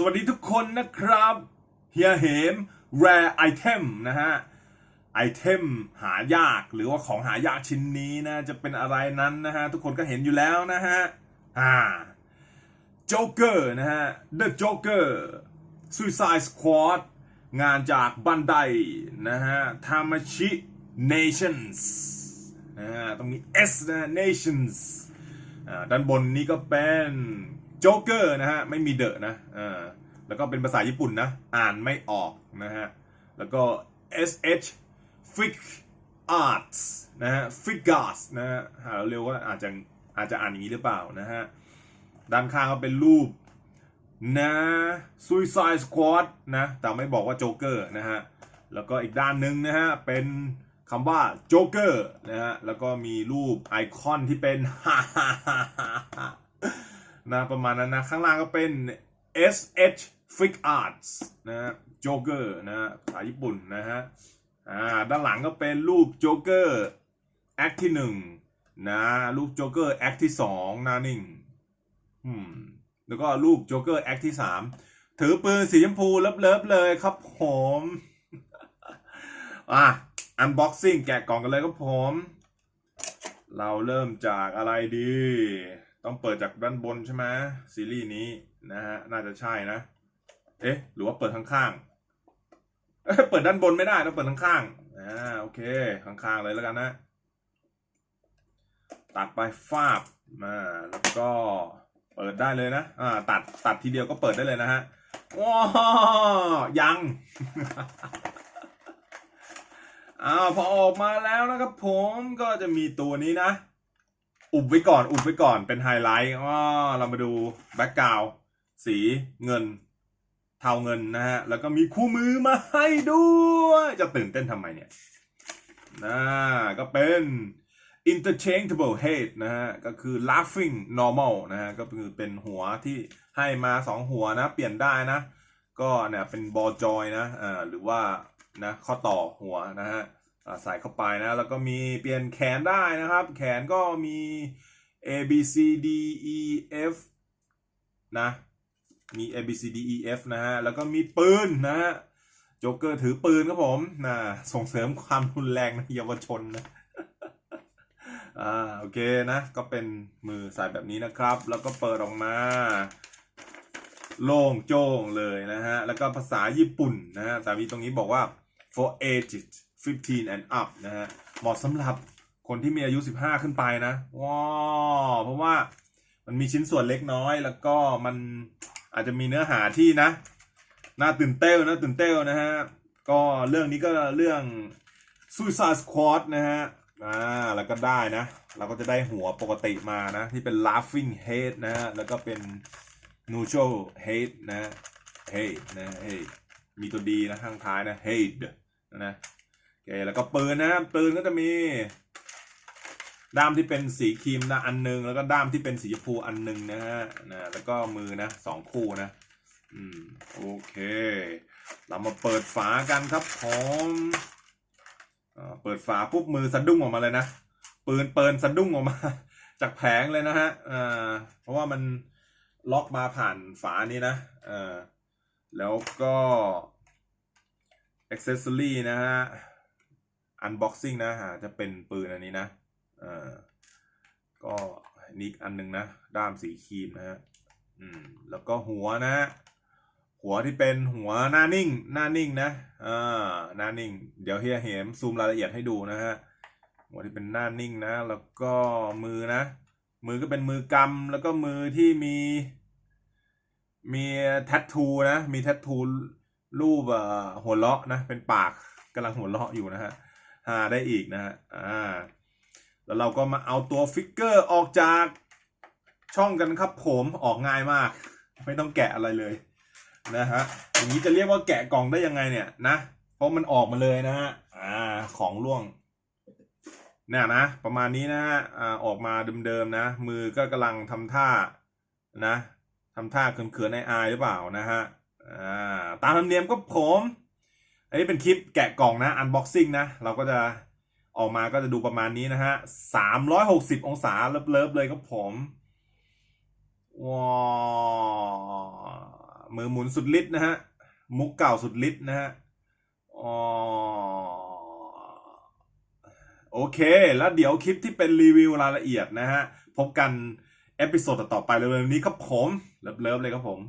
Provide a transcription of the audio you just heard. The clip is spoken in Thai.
สวัสดีทุกคนนะครับเฮียเหม rare item นะฮะไอเทมหายากหรือว่าของหายากชิ้นนี้นะจะเป็นอะไรนั้นนะฮะ ทุกคนก็เห็นอยู่แล้วนะฮะอ่า Joker นะฮะ The Joker Suicide Squad งานจากบันไดนะฮะ Tamashi Nations นะฮะต้องมี S นะ Nations อ่าด้านบนนี้ก็เป็น โจ๊กเกอร์นะฮะไม่มีเดอะนะอ่าแล้วก็เป็นภาษาญี่ปุ่นนะ อ่านไม่ออกนะฮะ แล้วก็ SH Fig Arts นะฮะ Fig Arts นะฮะหาเร็วว่าอาจจะอาจจะอ่านอย่างนี้หรือเปล่านะฮะ ด้านข้างก็เป็นรูปนะ Suicide Squad นะ แต่ไม่บอกว่าโจ๊กเกอร์นะฮะ แล้วก็อีกด้านหนึ่งนะฮะ เป็นคำว่าโจ๊กเกอร์นะฮะ แล้วก็มีรูปไอคอนที่เป็น นะประมาณนั้นนะ ข้างล่างก็เป็น SH Fig Arts นะฮะโจ๊กเกอร์นะฮะภาษาญี่ปุ่นนะฮะอ่าด้านหลังก็เป็นรูปโจ๊กเกอร์แอคที่หนึ่งนะรูปโจ๊กเกอร์แอคที่สองนานิ่งอืมแล้วก็รูปโจ๊กเกอร์แอคที่สามถือปืนสีชมพูเลิฟๆเลยครับผมอะอันบ็อกซิ่งแกะกล่องกันเลยครับผม เราเริ่มจากอะไรดี ต้องเปิดจากด้านบนใช่ไหมซีรีส์นี้นะฮะน่าจะใช่นะ เอ๊ะ หรือว่าเปิดข้างๆเอ้ยเปิดด้านบนไม่ได้ต้องเปิดข้างๆอ่าโอเคข้างๆเลยแล้วกันนะตัดไปฟาบมาแล้วก็เปิดได้เลยนะอ่าตัดตัดทีเดียวก็เปิดได้เลยนะฮะว้าวยังอ้าวพอออกมาแล้วนะครับผมก็จะมีตัวนี้นะ อุบไว้ก่อน อุบไว้ก่อนเป็นไฮไลท์อ๋อเรามาดูแบ็กกราวสีเงิน เทาเงินนะฮะ แล้วก็มีคู่มือมาให้ด้วย จะตื่นเต้นทำไมเนี่ยนะก็เป็น interchangeable head นะฮะ ก็คือ laughing normal นะฮะ ก็คือเป็นหัวที่ให้มาสองหัวนะ เปลี่ยนได้นะ ก็เนี่ยเป็นบอลจอยนะอ่าหรือว่านะข้อต่อหัวนะฮะ ใส่เข้าไปนะแล้วก็มีเปลี่ยนแขนได้นะครับ แขนก็มี A B C D E F นะมี A B C D E F นะฮะแล้วก็มีปืนนะฮะโจ๊กเกอร์ถือปืนครับผมนะส่งเสริมความรุนแรงในเยาวชนนะอ่าโอเคนะ ก็เป็นมือใส่แบบนี้นะครับ แล้วก็เปิดออกมาโล่งโจ้งเลยนะฮะ แล้วก็ภาษาญี่ปุ่นนะฮะแต่มีตรงนี้บอกว่า for ages 15 and up นะฮะเหมาะสำหรับคนที่มีอายุ 15 ขึ้นไปนะว้าเพราะว่ามันมีชิ้นส่วนเล็กน้อย แล้วก็มันอาจจะมีเนื้อหาที่นะน่าตื่นเต้นนะตื่นเต้นนะฮะ ก็เรื่องนี้ก็เรื่อง Suicide Squad นะฮะอ่าแล้วก็ได้นะ เราก็จะได้หัวปกติมานะ ที่เป็น laughing head นะฮะ แล้วก็เป็น neutral head นะ head นะ head มีตัวดีนะข้างท้ายนะ head นะ เคแล้วก็ปืนนะปืนก็จะมีด้ามที่เป็นสีครีมนะอันหนึง แล้วก็ด้ามที่เป็นสีชมพูอันหนึงนะฮะนะแล้วก็มือนะสองคู่นะ อืมโอเค เรามาเปิดฝากันครับผมอ่าเปิดฝาปุ๊บมือสะดุ้งออกมาเลยนะปืนเปินสะดุ้งออกมา จากแผงเลยนะฮะอ่าเพราะว่ามันล็อกมาผ่านฝานี้นะเออแล้วก็ accessory นะฮะ unboxing นะฮะจะเป็นปืนอันนี้นะเออก็นี่อีกอันหนึ่งนะ ด้ามสีครีมนะฮะอืมแล้วก็หัวนะ หัวที่เป็นหัวหน้านิ่ง หน้านิ่งนะอ่าหน้านิ่ง เดี๋ยวเฮียเหมซูมรายละเอียดให้ดูนะฮะหัวที่เป็นหน้านิ่งนะ แล้วก็มือนะ มือก็เป็นมือกำแล้วก็มือที่มี มีแทททูนะ มีแทททูรูปเอ่อหัวเราะนะ เป็นปากกำลังหัวเราะอยู่นะฮะ หาได้อีกนะฮะอ่าแล้วเราก็มาเอาตัวฟิกเกอร์ออกจากช่องกันครับผมออกง่ายมาก ไม่ต้องแกะอะไรเลยนะฮะอย่างนี้จะเรียกว่าแกะกล่องได้ยังไงเนี่ยนะ เพราะมันออกมาเลยนะฮะอ่าของร่วงเนี่ยนะ ประมาณนี้นะฮะอ่าออกมาเดิมๆนะ มือก็กำลังทำท่านะทำท่าเขินๆในอายหรือเปล่านะฮะอ่าตามธรรมเนียมก็ผม อันนี้เป็นคลิปแกะกล่องนะอันบ็อกซิ่งนะ เราก็จะออกมาก็จะดูประมาณนี้นะฮะสามร้อยหกสิบองศาเลิฟๆเลยครับผมว้ามือหมุนสุดฤทธิ์นะฮะ มุกเก่าสุดฤทธิ์นะฮะอ๋อโอเค แล้วเดี๋ยวคลิปที่เป็นรีวิวรายละเอียดนะฮะ พบกันเอพิโซดต่อไปเร็วๆนี้ครับผม เลิฟๆเลยครับผม